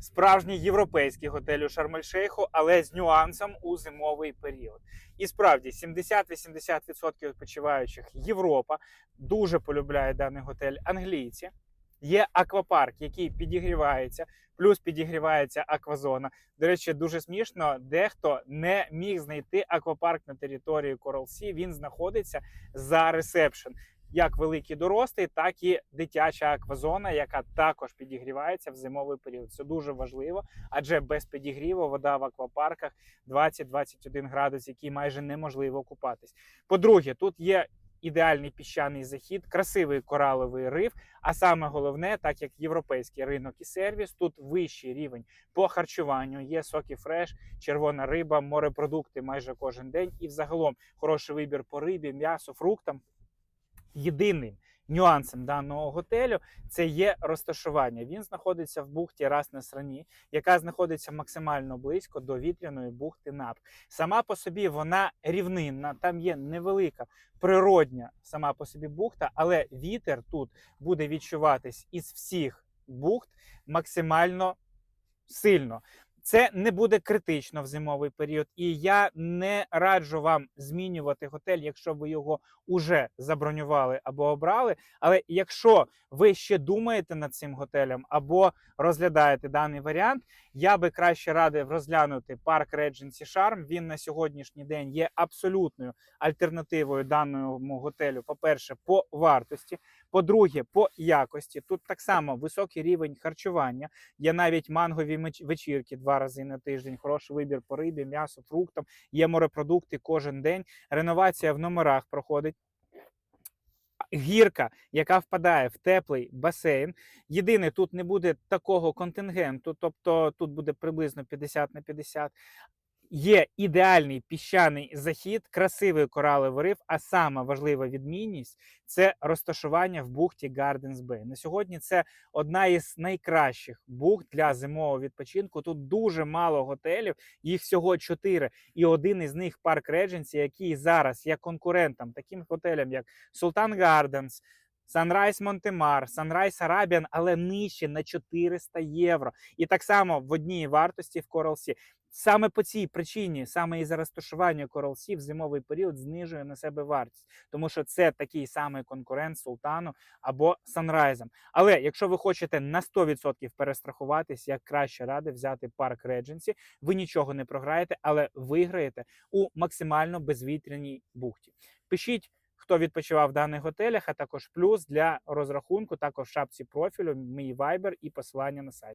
Справжній європейський готель у Шарм-ель-Шейху, але з нюансом у зимовий період. І справді 70-80% відпочиваючих Європа дуже полюбляє даний готель англійці. Є аквапарк, який підігрівається, плюс підігрівається аквазона. До речі, дуже смішно. Дехто не міг знайти аквапарк на території Coral Sea. Він знаходиться за ресепшн. Як великий дорослий, так і дитяча аквазона, яка також підігрівається в зимовий період. Це дуже важливо, адже без підігріву вода в аквапарках 20-21 градус, який майже неможливо купатись. По-друге, тут є ідеальний піщаний захід, красивий кораловий риф. А саме головне, так як європейський ринок і сервіс, тут вищий рівень по харчуванню. Є соки фреш, червона риба, морепродукти майже кожен день. І взагалом хороший вибір по рибі, м'ясу, фруктам. Єдиним нюансом даного готелю це є розташування. Він знаходиться в бухті Рас на Срані, яка знаходиться максимально близько до вітряної бухти Нап. Сама по собі вона рівнинна, там є невелика природня сама по собі бухта, але вітер тут буде відчуватись із всіх бухт максимально сильно. Це не буде критично в зимовий період, і я не раджу вам змінювати готель, якщо ви його уже забронювали або обрали. Але якщо ви ще думаєте над цим готелем або розглядаєте даний варіант, я би краще радив розглянути парк Regency Charm. Він на сьогоднішній день є абсолютною альтернативою даному готелю. По-перше, по вартості, по-друге, по якості. Тут так само високий рівень харчування. Є навіть мангові вечірки два рази на тиждень. Хороший вибір по рибі, м'ясу, фруктам. Є морепродукти кожен день. Реновація в номерах проходить. Гірка, яка впадає в теплий басейн. Єдине, тут не буде такого контингенту, тобто тут буде приблизно 50 на 50. Є ідеальний піщаний захід, красивий кораловий риф, а сама важлива відмінність це розташування в бухті Gardens Bay. На сьогодні це одна із найкращих бухт для зимового відпочинку. Тут дуже мало готелів, їх всього чотири. І один із них парк Regency, який зараз є конкурентом таким готелям, як Sultan Gardens, Sunrise Montemar, Sunrise Arabian, але нижче на 400 євро. І так само в одній вартості в Sea. Саме по цій причині, саме із розташування Coral Sea в зимовий період знижує на себе вартість, тому що це такий самий конкурент Султану або Санрайзом. Але якщо ви хочете на 100% перестрахуватись, як краще ради взяти парк Редженсі, ви нічого не програєте, але виграєте у максимально безвітряній бухті. Пишіть. Хто відпочивав в даних готелях, а також плюс для розрахунку, також в шапці профілю, мій вайбер і посилання на сайт.